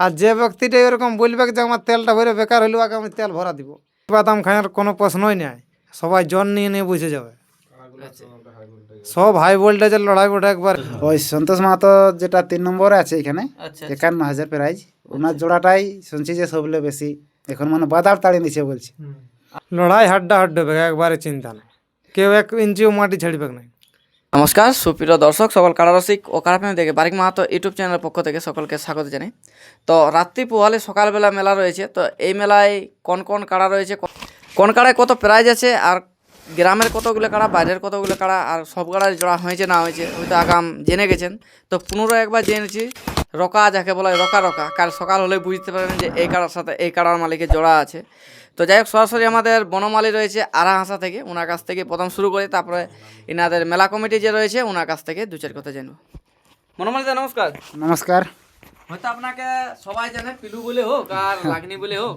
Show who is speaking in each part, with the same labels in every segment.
Speaker 1: আর যে ব্যক্তিটা এরকম বলবে যে আমার তেলটা ভরে বেকার হইলেও আগে আমি তেল ভরা দিব। বাদাম খাওয়ার কোনো প্রশ্নই নাই। সবাই জন নিয়ে নিয়ে বুঝে যাবে। সব হাই ভোল্টেজের লড়াই ওটা একবার।
Speaker 2: ওই সন্তোষ মাহাতো যেটা তিন নম্বরে আছে এখানে একান্ন হাজার প্রাইজ ওনার জোড়াটাই শুনছি যে সবলে বেশি। এখন মানে বাদার তাড়ি নিছে বলছে।
Speaker 1: লড়াই হাড্ডা হাড্ডা একবারে চিন্তা নেই। কেউ এক ইঞ্চিও মাটি ছাড়বে না
Speaker 3: নমস্কার, সুপ্রিয় দর্শক, সকল কারারসিক ও কারাপ্রেমী দেখে বারিক মাহাতো ইউটিউব চ্যানেলের পক্ষ থেকে সকলকে স্বাগত জানাই। তো রাত্রি পোহালে সকালবেলা মেলা রয়েছে, তো এই মেলায় কোন কোন কাড়া রয়েছে কোন কাড়ায় কত প্রাইজ আছে, আর গ্রামের কতগুলো কাড়া বাইরের কতগুলো কাড়া আর সব কাড়ায় জোড়া হয়েছে না হয়েছে হয়তো আগাম জেনে গেছেন। তো পুনরায় একবার জেনেছি রকা যাকে বলা হয় রকা রকা, কাল সকাল হলে বুঝতে পারেন যে এই কাড়ার সাথে এই কাড়ার মালিকের জোড়া আছে। তো যাই হোক সরাসরি আমাদের বনমালী রয়েছে আড়া হাসা থেকে ওনার কাছ থেকে প্রথম শুরু করে তারপরে এনাদের মেলা কমিটি যে রয়েছে ওনার কাছ থেকে দু চার কথা জানব। বনমালী দা নমস্কার।
Speaker 2: নমস্কার।
Speaker 3: হয়তো আপনাকে সবাই জানে পিলু বলে হোক আর লাগনি বলে হোক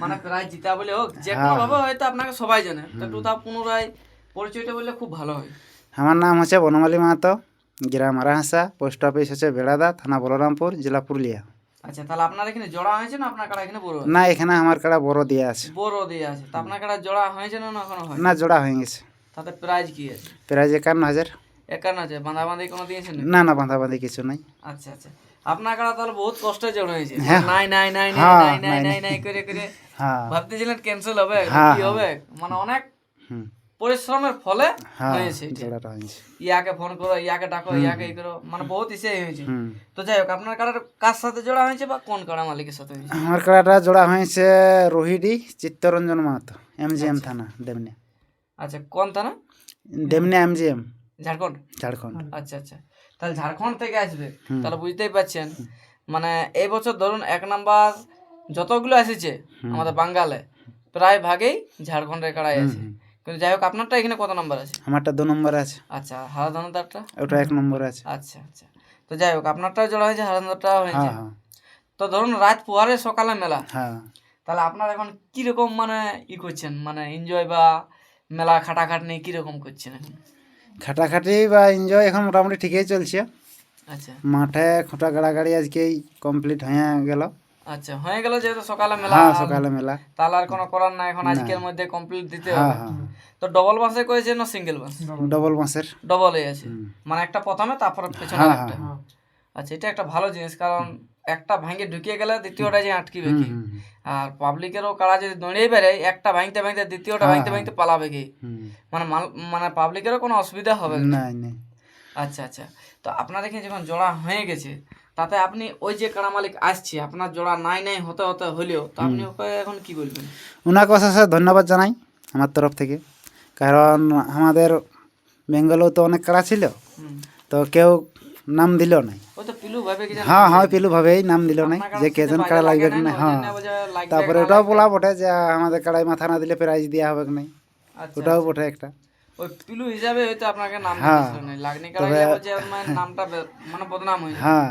Speaker 3: মানে প্রায় জিতা বলে হোক যে কোনো ভাবে হয়তো আপনাকে সবাই জানে তো একটু তা পুনরায় পরিচয়টা বললে খুব ভালো হয়।
Speaker 2: আমার নাম হচ্ছে বনমালী মাহাতো গ্রাম আরাহাসা পোস্ট অফিস হচ্ছে বেড়াদা থানা বলরামপুর জেলা পুরুলিয়া।
Speaker 3: আচ্ছা তাহলে আপনার এখানে জোড়া হয়েছে না আপনার কাটা এখানে বড়
Speaker 2: না এখানে আমার কাড়া বড় দিয়ে আছে।
Speaker 3: বড় দিয়ে আছে। তো আপনার কাটা জোড়া হয়েছে না না এখনও হয়
Speaker 2: না জোড়া হয়ে গেছে।
Speaker 3: তাতে প্রাইজ কি আছে?
Speaker 2: প্রাইজ একান্ন হাজার।
Speaker 3: একান্ন আছে বাঁধা বাঁধি কোনো দিয়েছেন
Speaker 2: না না বাঁধাবাঁধি কিছু নাই।
Speaker 3: আচ্ছা আচ্ছা। আপনার কাটা তাহলে বহুত কষ্টে জড় হয়েছে।
Speaker 2: হ্যাঁ।
Speaker 3: নাই নাই নাই নাই
Speaker 2: হ্যাঁ,
Speaker 3: নাই নাই
Speaker 2: নাই,
Speaker 3: নাই করে করে
Speaker 2: হ্যাঁ।
Speaker 3: ভাবতেছিলেন ক্যান্সেল হবে।
Speaker 2: হ্যাঁ,
Speaker 3: কি হবে? মানে অনেক
Speaker 2: হুম।
Speaker 3: পরিশ্রমের ফলে
Speaker 2: হ্যাঁ
Speaker 3: হয়েছে ইয়াকে ফোন করো ইয়াকে ডাকো ইয়াকে ই করো মানে বহুত ইসে হয়েছে। তো যাই হোক আপনার কাড়ার কার সাথে জোড়া হয়েছে বা কোন কাড়া মালিকের সাথে হয়েছে?
Speaker 2: আমার কাড়াটা জোড়া হয়েছে রোহিডি চিত্তরঞ্জন মাহাতো এমজিএম থানা ডেমনিয়া
Speaker 3: আচ্ছা কোন থানা?
Speaker 2: ডেমনিয়া এমজিএম।
Speaker 3: ঝাড়খণ্ড?
Speaker 2: ঝাড়খণ্ড।
Speaker 3: আচ্ছা আচ্ছা। তাহলে ঝাড়খণ্ড থেকে আসবে। তাহলে বুঝতেই পারছেন মানে এই বছর ধরুন এক নাম্বার যতগুলো এসেছে আমাদের বাঙ্গালে প্রায় ভাগেই ঝাড়খণ্ডের কাড়াই আছে। কিন্তু যাই হোক আপনারটা এখানে কত নম্বর আছে?
Speaker 2: আমারটা দু নম্বর আছে।
Speaker 3: আচ্ছা হারাধনদারটা?
Speaker 2: ওটা এক নম্বর আছে।
Speaker 3: আচ্ছা আচ্ছা। তো যাই হোক আপনারটাও জোড়া হয়েছে হারাধনদারটাও হয়েছে।
Speaker 2: হ্যাঁ হ্যাঁ।
Speaker 3: তো ধরুন রাত পোহারে সকালে মেলা।
Speaker 2: হ্যাঁ।
Speaker 3: তাহলে আপনারা এখন কীরকম মানে ই করছেন? মানে এনজয় বা মেলা খাটাখাটনি কীরকম করছেন এখন?
Speaker 2: খাটাখাটি বা এনজয় এখন মোটামুটি ঠিকই চলছে।
Speaker 3: আচ্ছা।
Speaker 2: মাঠে খোঁটা গাড়াগাড়ি আজকেই কমপ্লিট হয়ে গেল।
Speaker 3: আচ্ছা হয়ে গেল যেহেতু সকালে মেলা
Speaker 2: হ্যাঁ সকালে মেলা।
Speaker 3: তাহলে আর কোনো করার নাই এখন আজকের মধ্যে কমপ্লিট দিতে
Speaker 2: হ্যাঁ
Speaker 3: হবে।
Speaker 2: হ্যাঁ।
Speaker 3: তো ডবল বাসে করেছে না সিঙ্গেল বাস
Speaker 2: ডবল
Speaker 3: ডবল আছে। মানে একটা প্রথমে তারপর পেছনে
Speaker 2: হ্যাঁ
Speaker 3: একটা।
Speaker 2: হ্যাঁ।
Speaker 3: আচ্ছা এটা একটা ভালো জিনিস কারণ একটা ভাঙে ঢুকিয়ে গেলে দ্বিতীয়টা যে আটকিবে কি? আর পাবলিকেরও কারা যদি দৌড়িয়ে বেড়ে একটা ভাঙতে ভাঙতে দ্বিতীয়টা ভাঙতে ভাঙতে পালাবে কি? মানে মাল- মানে পাবলিকেরও কোনো অসুবিধা হবে না। আচ্ছা আচ্ছা। তো আপনার এখানে যখন জোড়া হয়ে গেছে তাতে আপনি ওই যে কাড়া মালিক আসছে আপনার জোড়া নাই নাই হতে হতে হলেও তো আপনি ওকে এখন কি বলবেন?
Speaker 2: ওনাকে অশেষ ধন্যবাদ জানাই আমার তরফ থেকে। কারণ আমাদের বেঙ্গলেও তো অনেক কাড়া ছিল তো কেউ নাম দিল নাই? হ্যাঁ হ্যাঁ পিলু ভাবেই নাম দিল নাই যে কেজন কাড়া লাগবে
Speaker 3: লাগে
Speaker 2: কি
Speaker 3: না,
Speaker 2: হ্যাঁ। তারপরে ওটাও বলা বটে যে আমাদের কাড়াই মাথা না দিলে প্রাইজ দেওয়া হবে কি নাই।
Speaker 3: আচ্ছা
Speaker 2: ওটাও বটে একটা।
Speaker 3: পিলু হিসাবে হয়তো আপনাকে নাম
Speaker 2: হ্যাঁ। তবে-
Speaker 3: নামটা মানে বদনাম হ্যাঁ।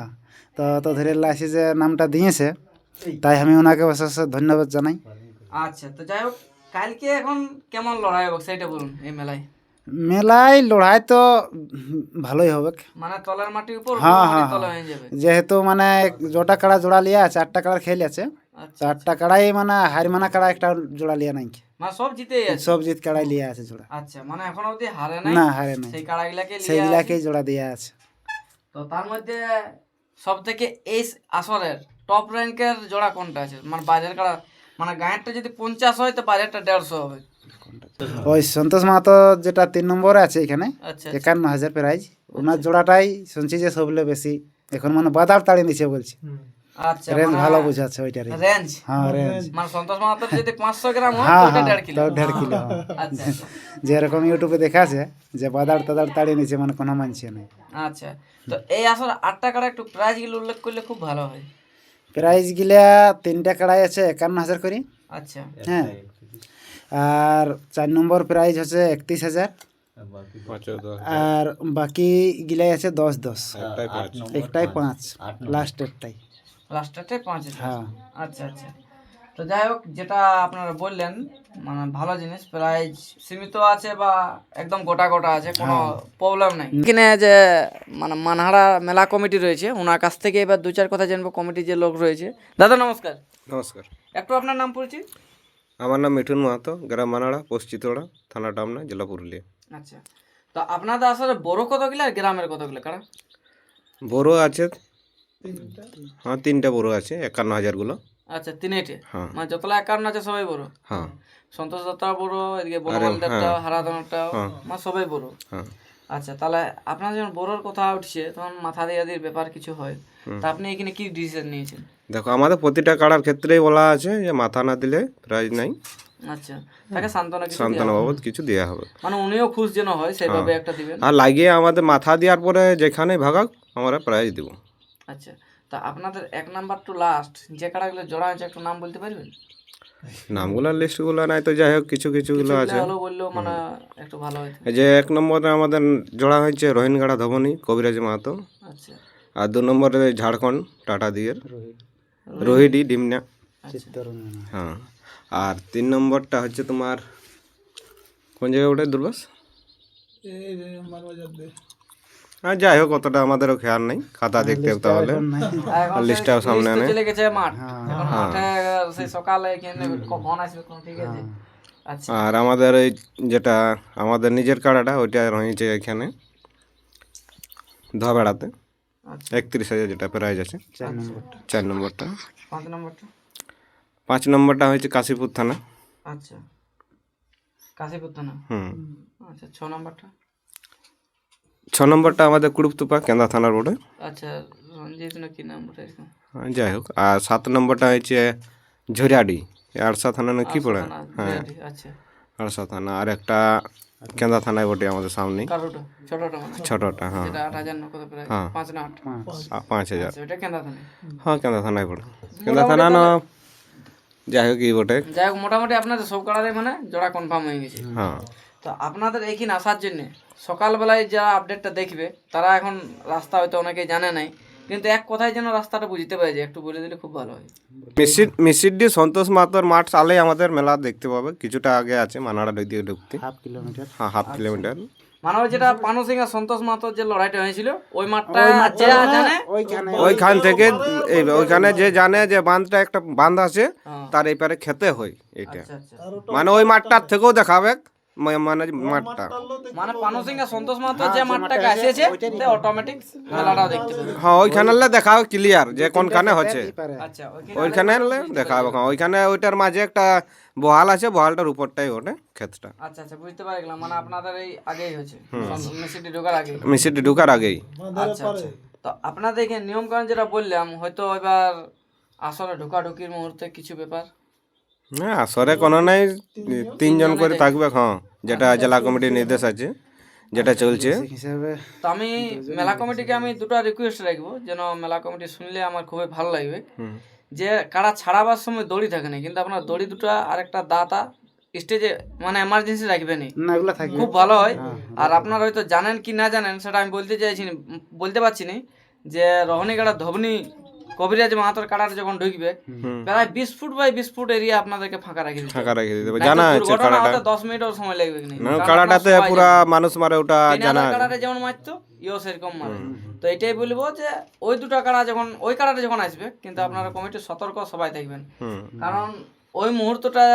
Speaker 2: তো তো ধরে লাইসি যে নামটা দিয়েছে তাই আমি ওনাকে অশেষ ধন্যবাদ জানাই।
Speaker 3: আচ্ছা তো যাই হোক কালকে এখন কেমন লড়াই হবে? সেটা বলুন এই মেলায়।
Speaker 2: মেলায় লড়াই তো ভালোই হবে।
Speaker 3: মানে তলের মাটির উপর
Speaker 2: হ্যাঁ, হ্যাঁ,
Speaker 3: তলে
Speaker 2: যেহেতু মানে জোটা কাড়া জোড়া লিয়া আটটা কাড়ার খেল আছে
Speaker 3: আচ্ছা
Speaker 2: তো আটটা কাড়াই মানে হারিমানা কাড়া একটা জোড়া লিয়া নাই।
Speaker 3: মানে সব আছে?
Speaker 2: সব জিত কাড়াই লিয়া আছে জোড়া।
Speaker 3: আচ্ছা মানে এখন অবধি হারে নাই?
Speaker 2: না হারে নাই।
Speaker 3: সেই কাড়াগুলাকে
Speaker 2: সেইগুলাকেই জোড়া দেওয়া আছে।
Speaker 3: তো তার মধ্যে সব থেকে এই আসরের টপ র্যাঙ্কের জোড়া কোনটা আছে? মানে বাজার কাড়া মানে গায়েরটা যদি পঞ্চাশ হয় তো বাজারটা দেড়শো হবে।
Speaker 2: ওই সন্তোষ মাহাতো যেটা তিন নম্বরে আছে এখানে
Speaker 3: আচ্ছা
Speaker 2: একান্ন হাজার প্রাইজ। ওনার জোড়াটাই শুনছি যে সবলে বেশি এখন মানে বাদার তাড়িয়ে নিছে বলছে।
Speaker 3: আচ্ছা
Speaker 2: রেঞ্জ ভালো বুঝাচ্ছে ওইটারে
Speaker 3: রেঞ্জ?
Speaker 2: হ্যাঁ রেঞ্জ।
Speaker 3: মানে সন্তোষ মাহাতোর যদি পাঁচশো গ্রাম হয়
Speaker 2: হ্যাঁ
Speaker 3: ওটা কিলো। আচ্ছা আচ্ছা।
Speaker 2: যেরকম ইউটিউবে দেখাছে যে বাদার তাদার মানে কোনো মানছে নাই
Speaker 3: আচ্ছা তো এই আসর আটটা কাড়া একটু প্রাইসগুলো উল্লেখ করলে খুব ভালো হয়।
Speaker 2: গিলা তিনটা কাড়াই আছে একান্ন হাজার করে।
Speaker 3: আচ্ছা।
Speaker 2: হ্যাঁ। আর চার নম্বর প্রাইজ হচ্ছে একত্রিশ হাজার। আর বাকি গিলাই আছে দশ দশ। একটাই পাঁচ। লাস্ট একটাই।
Speaker 3: লাস্টারটাই পাঁচ হাজার
Speaker 2: হ্যাঁ।
Speaker 3: আচ্ছা আচ্ছা। তো যাই হোক যেটা আপনারা বললেন মানে ভালো জিনিস প্রাইজ সীমিত আছে বা একদম গোটা গোটা আছে কোনো প্রবলেম নেই। এখানে যে মানে মানহারা মেলা কমিটি রয়েছে ওনার কাছ থেকে এবার দু চার কথা জানব কমিটির যে লোক রয়েছে। দাদা নমস্কার।
Speaker 4: নমস্কার।
Speaker 3: একটু আপনার নাম পড়ছি
Speaker 4: আমার নাম মিঠুন মাহাতো গ্রাম মানাড়া পোস্ট চিতোড়া থানা টামনা জেলা পুরুলিয়া।
Speaker 3: আচ্ছা। তো আপনাদের আসলে বড় কতগুলো আর গ্রামের কতগুলো কারা?
Speaker 4: বড়ো আছে হ্যাঁ তিনটা বড়ো আছে একান্ন হাজারগুলো
Speaker 3: আচ্ছা তিনটে
Speaker 4: হ্যাঁ।
Speaker 3: মানে যতলা একান্ন আছে সবাই বড়?
Speaker 4: হ্যাঁ।
Speaker 3: সন্তোষ দত্তা বড় এদিকে বনমাল দেবটা হারাধনটা মানে সবাই বড়।
Speaker 4: হ্যাঁ।
Speaker 3: আচ্ছা তাহলে আপনার যখন বড়োর কথা উঠছে তখন মাথা দিয়ে দিয়ে ব্যাপার কিছু হয়। তা আপনি এখানে কি ডিসিশন নিয়েছেন?
Speaker 4: দেখো আমাদের প্রতিটা কাড়ার ক্ষেত্রেই বলা আছে যে মাথা না দিলে প্রাইজ নাই।
Speaker 3: আচ্ছা তাকে সান্ত্বনা কিছু
Speaker 4: সান্ত্বনা বাবদ কিছু দেওয়া হবে।
Speaker 3: মানে উনিও খুশ যেন হয় সেইভাবে একটা দিবেন।
Speaker 4: আর লাগিয়ে আমাদের মাথা দেওয়ার পরে যেখানে ভাগাক আমরা প্রাইজ দেব।
Speaker 3: আচ্ছা তা আপনাদের এক নাম্বার টু লাস্ট যে কাড়াগুলো জোড়া হয়েছে একটু নাম বলতে পারবেন?
Speaker 4: নামগুলোর লিস্টগুলো নাই তো যাই হোক কিছু কিছুগুলো আছে।
Speaker 3: মানে একটু ভালো
Speaker 4: যে এক নম্বরে আমাদের জোড়া হয়েছে রোহিনগাড়া ধবনী কবিরাজ মাহাতো।
Speaker 3: আচ্ছা।
Speaker 4: আর দু নম্বরে ঝাড়খণ্ড টাটা দিয়ের। রোহিডি ডিমনা।
Speaker 2: চিত্তরঞ্জন
Speaker 4: হ্যাঁ। আর তিন নম্বরটা হচ্ছে তোমার কোন জায়গায় ওটা দুর্বাস? হ্যাঁ যাই হোক অতটা আমাদেরও খেয়াল নেই। খাতা দেখতে তাহলে। লিস্টটাও সামনে নেই।
Speaker 3: চলে গেছে মাঠ। এখন মাঠে সেই সকালে কেন কখন আসবে কোন ঠিক আছে আচ্ছা।
Speaker 4: আর আমাদের ওই যেটা আমাদের নিজের কাড়াটা ওইটা রয়েছে এখানে। ধবেড়াতে।
Speaker 3: আচ্ছা।
Speaker 4: একত্রিশ হাজার যেটা প্রাইজ আছে।
Speaker 2: চার নম্বরটা।
Speaker 4: চার নম্বরটা।
Speaker 3: পাঁচ নম্বরটা?
Speaker 4: পাঁচ নম্বরটা হয়েছে কাশীপুর থানা।
Speaker 3: আচ্ছা। কাশীপুর থানা?
Speaker 4: হুম।
Speaker 3: আচ্ছা ছ নম্বরটা?
Speaker 4: ছ নম্বরটা আমাদের কুড়ুপতুপা কেন্দা থানার রোডে
Speaker 3: আচ্ছা রঞ্জিত না কি নাম
Speaker 4: হ্যাঁ, যাই হোক। আর সাত নম্বরটা হয়েছে ঝরিয়াডি। আরসা থানা না কি পড়ে? হ্যাঁ।
Speaker 3: বিরাটি, আচ্ছা।
Speaker 4: আরসা থানা। আর একটা কেন্দা থানায় বটে আমাদের সামনে
Speaker 3: ছোটটা
Speaker 4: হ্যাঁ। হ্যাঁ।
Speaker 3: পাঁচ
Speaker 4: হাজার।
Speaker 3: আচ্ছা
Speaker 4: হ্যাঁ কেন্দা থানায় পড়ে কেন্দা থানা না যাই হোক এই বটে।
Speaker 3: যাই হোক মোটামুটি আপনাদের সব কাড়ারে মানে জোড়া কনফার্ম হয়ে গেছে।
Speaker 4: হ্যাঁ।
Speaker 3: তো আপনাদের এইখানে আসার জন্যে সকালবেলায় যারা আপডেটটা দেখবে তারা এখন রাস্তা হয়তো অনেকেই জানে নাই কিন্তু এক কথায় যেন রাস্তাটা বুঝতে পারে যে একটু বলে দিলে খুব ভালো হয়।
Speaker 4: মিসিড মিসিডি সন্তোষ মাতর মাঠ চালেই আমাদের মেলা দেখতে পাবে কিছুটা আগে আছে মানাড়া নদী দিয়ে ঢুকতে।
Speaker 2: Half kilometre.
Speaker 4: হ্যাঁ হাফ কিলোমিটার।
Speaker 3: মানে ওই যেটা পানু সিং আর সন্তোষ মাহাতোর যে লড়াইটা হয়েছিল ওই মাঠটা যে জানে
Speaker 2: ওইখান।
Speaker 4: থেকে এই ওইখানে যে জানে যে বাঁধটা একটা বাঁধ আছে
Speaker 3: হ্যাঁ।
Speaker 4: তার এই পারে খেতে হয় এটা
Speaker 3: আচ্ছা আচ্ছা।
Speaker 4: মানে ওই মাঠটার থেকেও দেখাবে। মানে মাঠটা।
Speaker 3: মানে পানু সিং আর সন্তোষ মাহাতো যে মাঠটাকে আসিয়েছে অটোমেটিক মেলাটাও দেখতে পাবে।
Speaker 4: হ্যাঁ ওইখানে দেখাবে ক্লিয়ার যে কোনখানে হচ্ছে।
Speaker 3: আচ্ছা
Speaker 4: ওইখানে দেখাবে হ্যাঁ ওইখানে ওইটার মাঝে একটা বহাল আছে বহালটার উপরটাই ওঠে ক্ষেতটা।
Speaker 3: আচ্ছা আচ্ছা বুঝতে পারি গেলাম। মানে আপনাদের এই আগেই হয়েছে। মেসিটি ঢোকার আগে
Speaker 4: মিসিডি ঢুকার আগেই।
Speaker 3: আচ্ছা আচ্ছা। তো আপনাদের এখানে নিয়ম কানুন যেটা বললাম হয়তো এবার আসলে ঢোকাঢুকির মুহূর্তে কিছু ব্যাপার
Speaker 4: হ্যাঁ আসরে কোনো নাই তিনজন করে থাকবে হ্যাঁ যেটা জেলা কমিটির নির্দেশ আছে যেটা চলছে।
Speaker 2: হিসাবে
Speaker 3: তো আমি মেলা কমিটিকে আমি দুটো রিকোয়েস্ট রাখব যেন মেলা কমিটি শুনলে আমার খুবই ভালো লাগবে। যে কারা ছাড়াবার সময় দড়ি থাকে না কিন্তু আপনার দড়ি দুটো আর একটা দাতা স্টেজে মানে এমার্জেন্সি রাখবেনি
Speaker 2: না। এগুলো থাকবে।
Speaker 3: খুব ভালো হয়। আর আপনারা হয়তো জানেন কি না জানেন সেটা আমি বলতে চাইছি বলতে পারছি না যে রহনীগাড়া ধবনি কবিরাজ মাহাতর কাটার যখন ঢুকবে প্রায় বিশ ফুট বাই বিশ ফুট এরিয়া আপনাদেরকে ফাঁকা রাখি
Speaker 4: ফাঁকা রেখে দিতে জানা আছে
Speaker 3: হতে দশ মিনিটও সময় লাগবে না
Speaker 4: কাড়াটাতে পুরা মানুষ মারে ওটা জানা আছে।
Speaker 3: কাড়াটা যেমন মারতো ইও সেরকম মারে। তো এটাই বলব যে ওই দুটো কাড়া যখন ওই কাড়াটা যখন আসবে কিন্তু আপনারা কমিটি সতর্ক সবাই থাকবেন। কারণ ওই মুহূর্তটা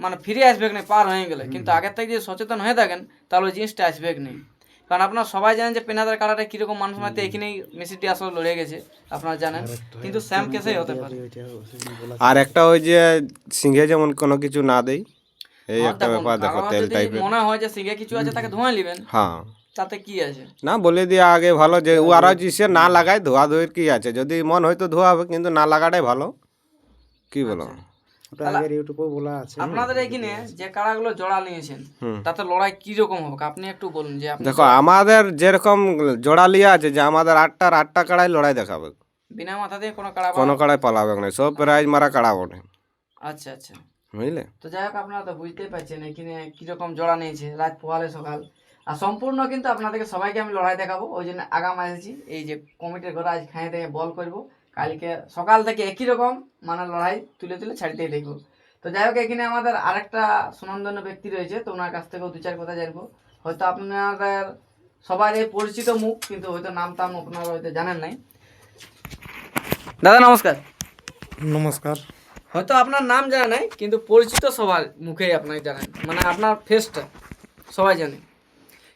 Speaker 3: মানে ফিরে আসবে না পার হয়ে গেলে। কিন্তু আগের থেকে যদি সচেতন হয়ে থাকেন তাহলে ওই জিনিসটা আসবে না? কারণ আপনারা সবাই জানেন যে পেনাদার কাড়াটা কীরকম মানুষ মারতে এখানেই মেসিটি আসলে লড়ে গেছে আপনারা জানেন। কিন্তু স্যাম কেসেই হতে পারে।
Speaker 4: আর একটা ওই যে সিংহে যেমন কোনো কিছু না দেই এই একটা ব্যাপার দেখো তেল টাইপের
Speaker 3: মনে হয় যে সিঙ্গে কিছু আছে তাকে ধোঁয়া নেবেন
Speaker 4: হ্যাঁ।
Speaker 3: তাতে কি আছে?
Speaker 4: না বলে দিয়ে আগে ভালো যে ও আর সে না লাগায় ধোয়া ধোয়ের কি আছে? যদি মন হয়তো ধোয়া হবে কিন্তু না লাগাটাই ভালো। কি বলো?
Speaker 2: ওটা আগের ইউটিউবে বলা আছে।
Speaker 3: আপনাদের এখানে যে কাড়াগুলো জোড়া নিয়েছেন তাতে লড়াই কি রকম হবে? আপনি একটু বলুন যে আপনি
Speaker 4: দেখো আমাদের যেরকম জোড়া লিয়া আছে যে আমাদের আটটার আটটা কাড়াই লড়াই দেখাবে।
Speaker 3: বিনা মাথা দিয়ে কোনো কাড়া
Speaker 4: কোনো কাড়াই পালাবে না সব প্রাইজ মারা কাড়া বটে।
Speaker 3: আচ্ছা আচ্ছা।
Speaker 4: বুঝলে?
Speaker 3: তো যাই হোক আপনারা তো বুঝতেই পারছেন এখানে কীরকম জোড়া নিয়েছে রাত পোহালে সকাল। আর সম্পূর্ণ কিন্তু আপনাদেরকে সবাইকে আমি লড়াই দেখাবো ওই জন্য আগাম এসেছি এই যে কমিটির ঘরে আজ খাইয়ে থেকে বল করব। কালকে সকাল থেকে একই রকম মানে লড়াই তুলে তুলে ছাড়তেই দেখব। তো যাই হোক এখানে আমাদের আরেকটা সুনন্দন্য ব্যক্তি রয়েছে তো ওনার কাছ থেকেও দু চার কথা জানব। হয়তো আপনাদের সবার এই পরিচিত মুখ কিন্তু হয়তো নাম টাম আপনারা হয়তো জানেন নাই। দাদা নমস্কার।
Speaker 1: নমস্কার।
Speaker 3: হয়তো আপনার নাম জানা নাই কিন্তু পরিচিত সবার মুখেই আপনাকে জানেন মানে আপনার ফেসটা সবাই জানে।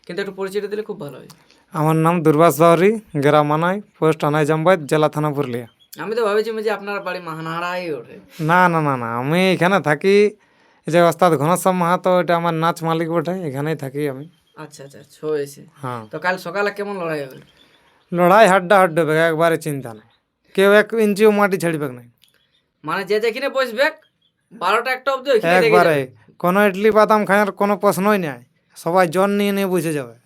Speaker 3: কিন্তু একটু পরিচিত দিলে খুব ভালো হয়।
Speaker 1: আমার নাম দুর্বাস বাউরি গ্রাম মানাই পোস্ট আনাই জামবাদ জেলা থানা পুরুলিয়া।
Speaker 3: আমি তো ভাবেছি যে আপনার বাড়ি মাহানাড়াই ওঠে।
Speaker 1: না না না না আমি এখানে থাকি এই যে ওস্তাদ ঘনশ্যাম মাহাতো এটা আমার নাচ মালিক বটে এখানেই থাকি আমি।
Speaker 3: আচ্ছা আচ্ছা ছয়েছে
Speaker 1: হ্যাঁ।
Speaker 3: তো কাল সকালে কেমন লড়াই হবে?
Speaker 1: লড়াই হাড্ডা হাড্ড হবে একবারে চিন্তা নেই। কেউ এক ইঞ্চিও মাটি ছাড়বে না।
Speaker 3: মানে যে যেখানে বসবে বারোটা একটা অব্দি
Speaker 1: একবারে কোনো ইডলি বাদাম খাওয়ার কোনো প্রশ্নই নাই। সবাই জন নিয়ে নিয়ে বসে যাবে।
Speaker 3: আচ্ছা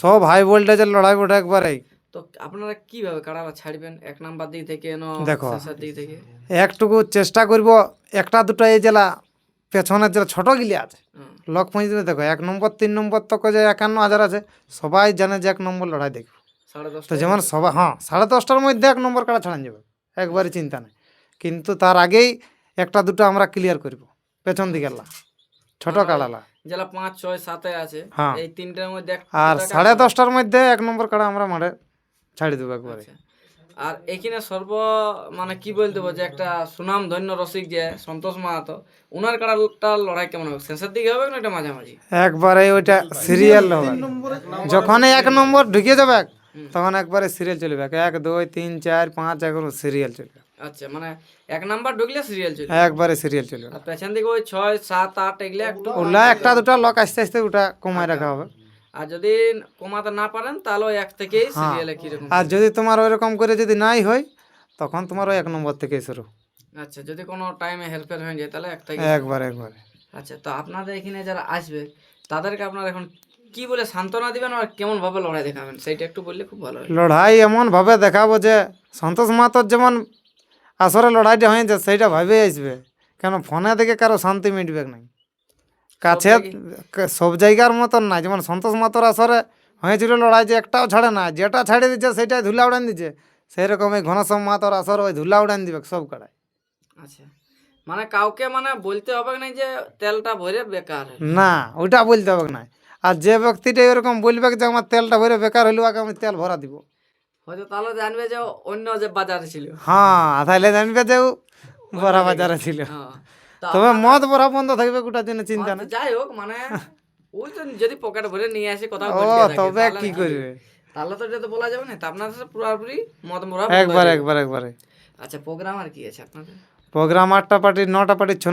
Speaker 1: সব হাই ভোল্টেজের লড়াই বটে একবারেই
Speaker 3: তো আপনারা কীভাবে কাড়াটা ছাড়বেন? এক নাম্বার দিক থেকে ন
Speaker 1: দেখো।
Speaker 3: দিক থেকে?
Speaker 1: একটুকু চেষ্টা করব একটা দুটো এই জেলা পেছনের জেলা ছোট গিলে আছে। লক পৌঁছতে দেখো এক নম্বর তিন নম্বর তক যে একান্ন হাজার আছে সবাই জানে যে এক নম্বর লড়াই দেখবে তো যেমন সবাই হ্যাঁ সাড়ে দশটার মধ্যে এক নম্বর কাটা ছাড়ান যাবে একবারে চিন্তা নেই। কিন্তু তার আগেই একটা দুটো আমরা ক্লিয়ার করব পেছন দিকে লা ছোট কাড়ালা।
Speaker 3: জেলা পাঁচ ছয় সাতে আছে।
Speaker 1: হ্যাঁ।
Speaker 3: এই তিনটার মধ্যে
Speaker 1: আর সাড়ে দশটার মধ্যে এক নম্বর কাড়া আমরা মাঠে ছাড়ি দেবো একবারে।
Speaker 3: আচ্ছা। আর এখানে সর্ব মানে কি বলতে যে একটা সুনাম ধন্য রসিক যে সন্তোষ মাহাতো ওনার কাড়াটা লড়াই কেমন হবে? শেষের দিকে হবে না এটা মাঝামাঝি?
Speaker 1: একবারে ওইটা সিরিয়াল হবে। যখনই এক নম্বর ঢুকে যাবে তখন একবারে সিরিয়াল চলবে। এক দুই তিন চার পাঁচ এখন সিরিয়াল চলবে।
Speaker 3: আচ্ছা মানে এক নাম্বার ঢুকলে সিরিয়াল চলবে।
Speaker 1: একবারে সিরিয়াল চলবে।
Speaker 3: আর পেছন দিকে ওই ছয় সাত আট এগুলো একটু
Speaker 1: ওলা একটা দুটা লক আস্তে আস্তে ওটা কমায় রাখা হবে।
Speaker 3: আর যদি কমাতে না পারেন তাহলে ওই এক থেকেই সিরিয়ালে কীরকম
Speaker 1: আর যদি তোমার ওইরকম করে যদি নাই হয় তখন তোমার ওই এক নম্বর থেকে শুরু।
Speaker 3: আচ্ছা যদি কোনো টাইমে হেরফের হয়ে যায় তাহলে এক থেকে
Speaker 1: একবার একবারে।
Speaker 3: আচ্ছা তো আপনাদের এখানে যারা আসবে তাদেরকে আপনারা এখন কি বলে সান্ত্বনা দিবেন আর কেমন ভাবে লড়াই দেখাবেন? সেইটা একটু বললে খুব ভালো
Speaker 1: লড়াই এমন ভাবে দেখাবো যে সন্তোষ মাতর যেমন আসরে লড়াইটা হয়ে হয়েছে সেইটা ভাবেই আসবে। কেন ফোনে দেখে কারও শান্তি মিটবে নাই কাছে সব জায়গার মতন না যেমন সন্তোষ মাতর আসরে হয়েছিল লড়াই যে একটাও ছাড়ে না যেটা ছাড়ে দিচ্ছে সেটাই ধুলা উড়ান দিচ্ছে। সেই রকম এই ঘনশ্যাম মাতর আসর ওই ধুলা উড়ান দিবে সব কাড়ায়
Speaker 3: আচ্ছা। মানে কাউকে মানে বলতে হবে না যে তেলটা ভরে বেকার
Speaker 1: না ওইটা বলতে হবে না আর যে ব্যক্তিটা এরকম বলবে যে আমার তেলটা ভরে বেকার হইল আগে আমি তেল ভরা দিব।
Speaker 3: হয়তো তাহলে জানবে যে অন্য যে বাজারে ছিল।
Speaker 1: হ্যাঁ তাহলে জানবে যে বড়া বাজারে ছিল।
Speaker 3: হ্যাঁ
Speaker 1: তবে মদ ভরা বন্ধ থাকবে গোটা দিনে চিন্তা
Speaker 3: তো
Speaker 1: নেই।
Speaker 3: যাই হোক মানে ওই তো যদি পকেট ভরে নিয়ে আসে কোথাও
Speaker 1: ও তবে কি
Speaker 3: না-
Speaker 1: করবে?
Speaker 3: তাহলে তো এটা তো বলা যাবে না তা আপনাদের সাথে পুরোপুরি মদ মরা
Speaker 1: একবার একবার একবারে।
Speaker 3: আচ্ছা প্রোগ্রাম আর কি আছে আপনাদের?
Speaker 1: প্রোগ্রাম আটটা পার্টির নটা পার্টির ছৌ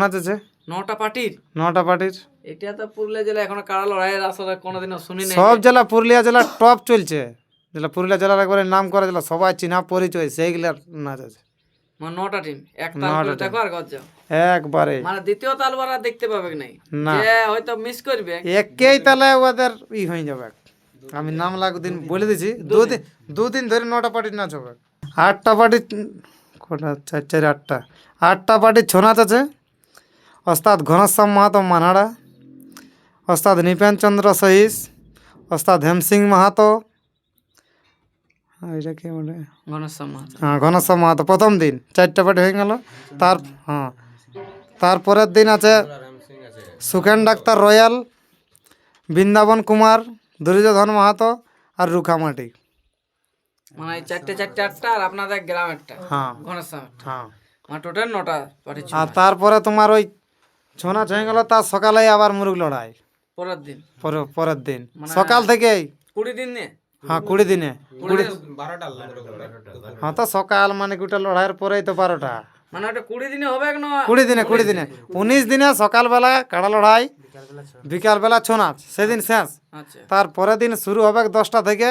Speaker 3: নটা পার্টির?
Speaker 1: নটা পার্টির।
Speaker 3: এটা তো পুরুলিয়া জেলা এখনও কারা লড়াইয়ের আসলে কোনোদিনও শুনি
Speaker 1: সব জেলা পুরুলিয়া জেলা টপ চলছে। জেলা পুরুলিয়া জেলার একবারে নাম করা জেলা সবাই চিনা পরিচয় সেইগুলার নাচ আছে
Speaker 3: নটা টিম এক তাল দেখো আর ঘর
Speaker 1: একবারে।
Speaker 3: মানে দ্বিতীয় তালবার আর দেখতে পাবে নাই?
Speaker 1: না।
Speaker 3: হয়তো মিস করবে।
Speaker 1: একেই তাহলে ওদের ই হয়ে যাবে। আমি নাম লাগু দিন বলে দিছি দুদিন। দুদিন ধরে নটা পার্টির নাচ হবে আটটা পার্টির কটা চার চার আটটা। আটটা পার্টির ছৌ নাচ আছে। ওস্তাদ ঘনশ্যাম মাহাতো মানাড়া। ওস্তাদ নিপেন চন্দ্র সহিস। ওস্তাদ হেমসিং মাহাতো। আর এটা কে বলে?
Speaker 3: ঘনশ্যাম মাহাতো
Speaker 1: হ্যাঁ ঘনশ্যাম মাহাতো প্রথম দিন। চারটা পার্টি হয়ে গেল। তার হ্যাঁ। তারপরের দিন আছে সুখেন ডাক্তার রয়্যাল বৃন্দাবন কুমার দুর্যোধন মাহাতো আর রুখামাটি
Speaker 3: মানে চারটে চারটে আটটা আর আপনাদের গ্রামেরটা
Speaker 1: হ্যাঁ।
Speaker 3: ঘনশ্যাম
Speaker 1: হ্যাঁ।
Speaker 3: মানে টোটাল নটা
Speaker 1: আর তারপরে তোমার ওই ছোনা হয়ে গেল তার সকালে আবার মুরগ লড়াই।
Speaker 3: পরের দিন।
Speaker 1: পরে- পরের দিন। সকাল থেকেই।
Speaker 3: কুড়ি দিন নিয়ে?
Speaker 1: হ্যাঁ কুড়ি দিনে। কুড়ি হ্যাঁ তো সকাল মানে গোটা লড়াইয়ের পরেই তো বারোটা।
Speaker 3: মানে ওটা কুড়ি দিনে হবে না
Speaker 1: কুড়ি দিনে কুড়ি দিনে। উনিশ দিনে সকালবেলা কাড়া লড়াই বিকালবেলা ছৌ নাচ সেদিন শেষ।
Speaker 3: আচ্ছা।
Speaker 1: তারপরের দিন শুরু হবে দশটা থেকে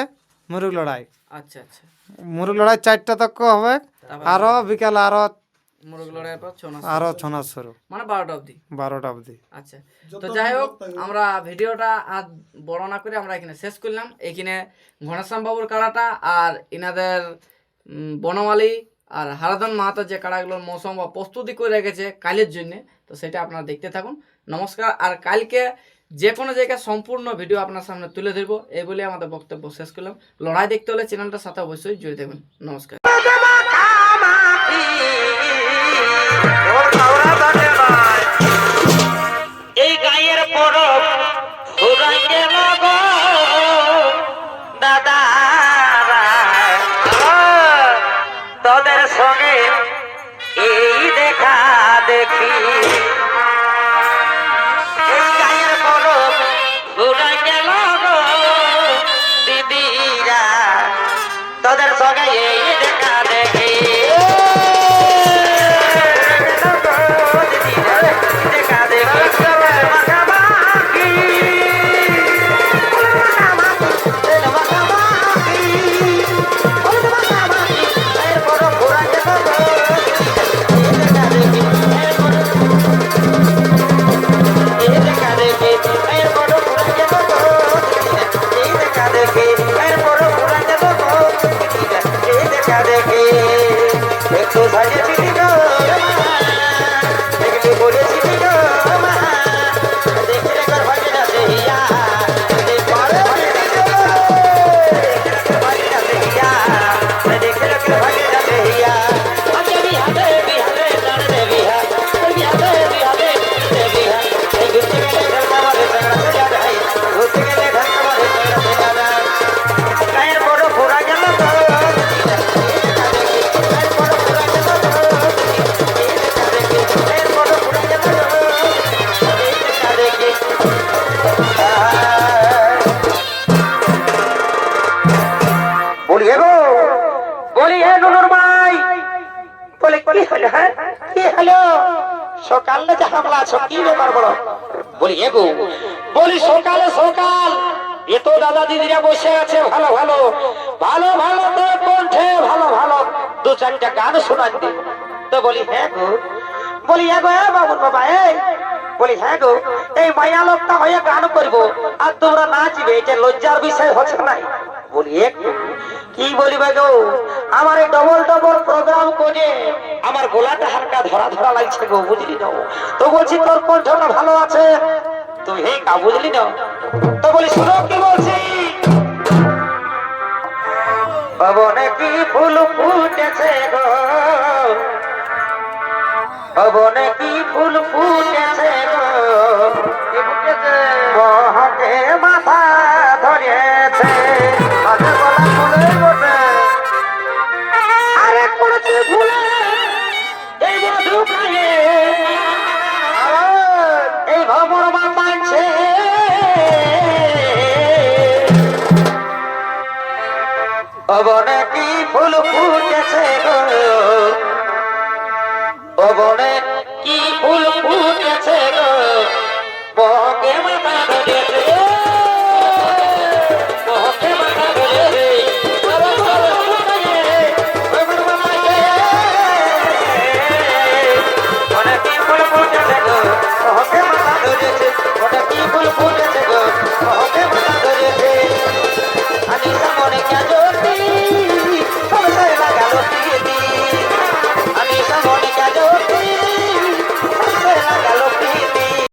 Speaker 1: মুরগ লড়াই।
Speaker 3: আচ্ছা আচ্ছা।
Speaker 1: মুরগ লড়াই চারটা তক হবে। আরও বিকাল আরও
Speaker 3: মুরগ লড়াইয়ের পর ছৌ নাচ।
Speaker 1: আরও ছৌ নাচ শুরু।
Speaker 3: মানে বারোটা অবধি?
Speaker 1: বারোটা অবধি।
Speaker 3: আচ্ছা। তো যাই হোক আমরা ভিডিওটা আর বড় না করে আমরা এখানে শেষ করলাম। এখানে ঘনশ্যাম বাবুর কাড়াটা আর ইনাদের বনমালী আর হারাধন মাহাতার যে কাড়াগুলোর মৌসুম বা প্রস্তুতি করে রেখেছে কালের জন্য তো সেটা আপনারা দেখতে থাকুন। নমস্কার। আর কালকে যে কোনো জায়গায় সম্পূর্ণ ভিডিও আপনার সামনে তুলে ধরবো। এই বলে আমাদের বক্তব্য শেষ করলাম। লড়াই দেখতে হলে চ্যানেলটার সাথে অবশ্যই জুড়ে দেবেন নমস্কার।
Speaker 5: তোদের সঙ্গে বলি গো বলি, সকালে, সকাল। এত দাদা দিদিরা বসে আছে, ভালো ভালো। ভালো ভালো কণ্ঠে, ভালো ভালো। দু চারটা গান শোনান দি। তো বলি হ্যাঁ গো। বলি হ্যাঁ গো হ্যাঁ বাবুর বাবা, এই। বলি হ্যাঁ গো, এই মায়া লোকটা হয়ে গান করব। আর তোমরা নাচবে, এটা লজ্জার বিষয় হচ্ছে নাই। বলি একটু কি? বলিবে গো? আমার এই ডবল ডবল প্রোগ্রাম করে আমার গোলাটা হালকা ধরা ধরা লাগছে গো বুঝলি না তো বলছি তোর কণ্ঠটা ভালো আছে? তুই হে কা বুঝলি না তো বলি শুনো কি বলছি? ভবনে কি ফুল ফুটেছে গো? ভবনে কি ফুল ফুটেছে গো? মহকে মাথা ধরেছে। ভবনে কি ফুল ফুটেছে গো? ভবনে